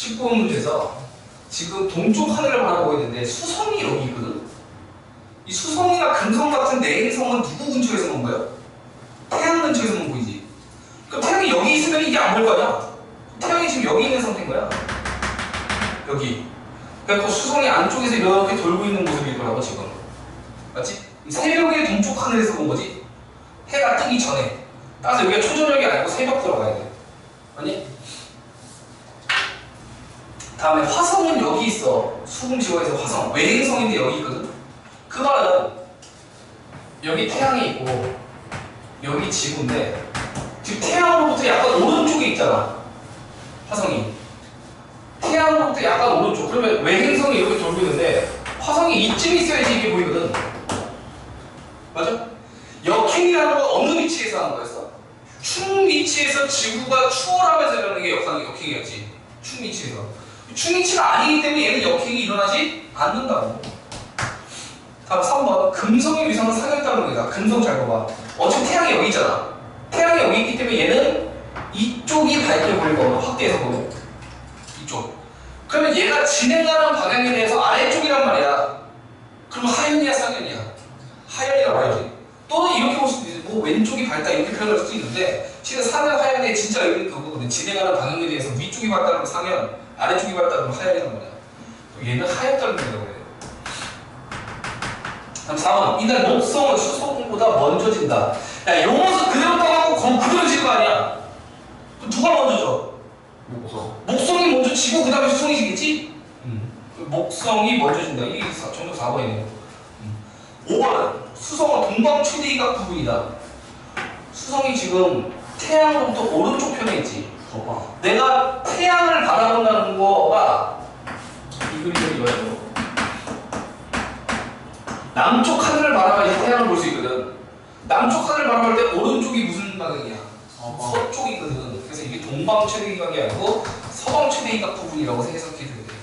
19번 문제에서 지금 동쪽 하늘을 바라보고 있는데 수성이 여기 있거든. 이 수성이나 금성 같은 내행성은 누구 근처에서 본 거야? 태양 근처에서만 보이지. 그럼 태양이 여기 있으면 이게 안 보일 거 아니야? 태양이 지금 여기 있는 상태인 거야. 여기. 그러니까 그 수성이 안쪽에서 이렇게 돌고 있는 모습일 거라고 지금. 맞지? 새벽의 동쪽 하늘에서 본 거지. 해가 뜨기 전에. 따라서 여기가 초저녁이 아니고 새벽 들어가야 돼. 아니? 다음에 화성은 여기 있어. 수금지구에서 화성. 외행성인데 여기 있거든. 그 말은 여기 태양이 있고 여기 지구인데 지금 태양으로부터 약간 오른쪽에 있잖아. 화성이. 태양으로부터 약간 오른쪽. 그러면 외행성이 이렇게 돌고 있는데 화성이 이쯤 있어야지 이게 보이거든. 맞아? 역행이라는 건 어느 위치에서 하는 거였어? 충 위치에서 지구가 추월하면서 일어나는 게 역상 역행이었지. 충 위치에서. 충 위치가 아니기 때문에 얘는 역행이 일어나지 않는다고. 다음 3번. 금성의 위성은 겁니다. 금성 잘 봐봐. 어차피 태양이 여기 있잖아. 태양이 여기 있기 때문에 얘는 이쪽이 밝게 보일 거고 확대해서 보면 이쪽. 그러면 얘가 진행하는 방향에 대해서 아래쪽이란 말이야. 그럼 하연이야 상연이야? 하연이라고 해야지. 또는 이렇게 볼 수도 있지. 뭐 왼쪽이 밝다 이렇게 표현할 수도 있는데 실은 상연 하연의 진짜 의미는 그거거든. 진행하는 방향에 대해서 위쪽이 밝다면 상연, 아래쪽이 밝다면 하연이란 말이야. 얘는 하였다는 거라고 해. 다음 4번. 이날 목성은 수소공보다 먼저 진다. 야, 요 모습 그대로 떠갖고 거 그대로 지는 거 아니야? 그럼 누가 먼저 져? 목성. 목성이 먼저 지고 그 다음에 수성이 지겠지? 그 목성이 먼저 진다. 이게 사- 정답 4번이네요. 5번. 수성은 동방 최대이각 부분이다. 수성이 지금 태양으로부터 오른쪽 편에 있지. 내가 태양을 바라본다는 거가 이 그림을 이어야죠. 남쪽 하늘을 바라봐야지 태양을 볼 수 있거든. 남쪽 하늘을 바라볼 때 오른쪽이 무슨 방향이야? 서쪽이거든. 그래서 이게 동방 최대이각이 아니고 서방 최대이각 부분이라고 해석해 줘야 돼.